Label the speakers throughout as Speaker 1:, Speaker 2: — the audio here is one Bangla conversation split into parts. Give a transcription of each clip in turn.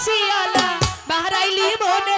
Speaker 1: বাসিয়ালা বাহারাইলি মনে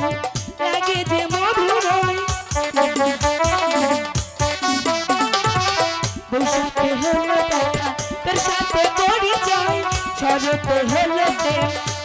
Speaker 1: লাগে যে মধুময় বৈশাখে হলো দেখা তার সাথে পরিচয় শরতে হলো দেখ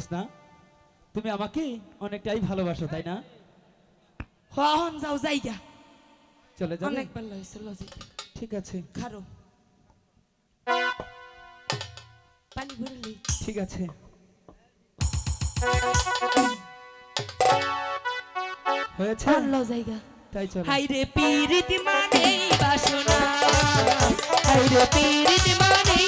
Speaker 1: বুঝছস না?
Speaker 2: তুমি আমাকে অনেকটাই ভালোবাসো তাই না?
Speaker 1: হন যাও যাইগা
Speaker 2: চলে যাও
Speaker 1: অনেক ভালো হয়েছে লজিক।
Speaker 2: ঠিক আছে।
Speaker 1: খারো। পানি ভরলি
Speaker 2: ঠিক আছে। হয়েছে?
Speaker 1: ভালো জায়গা
Speaker 2: তাই চলো।
Speaker 1: হাই রে পীরিতি মানে বাসনা। হাই রে পীরিতি মানে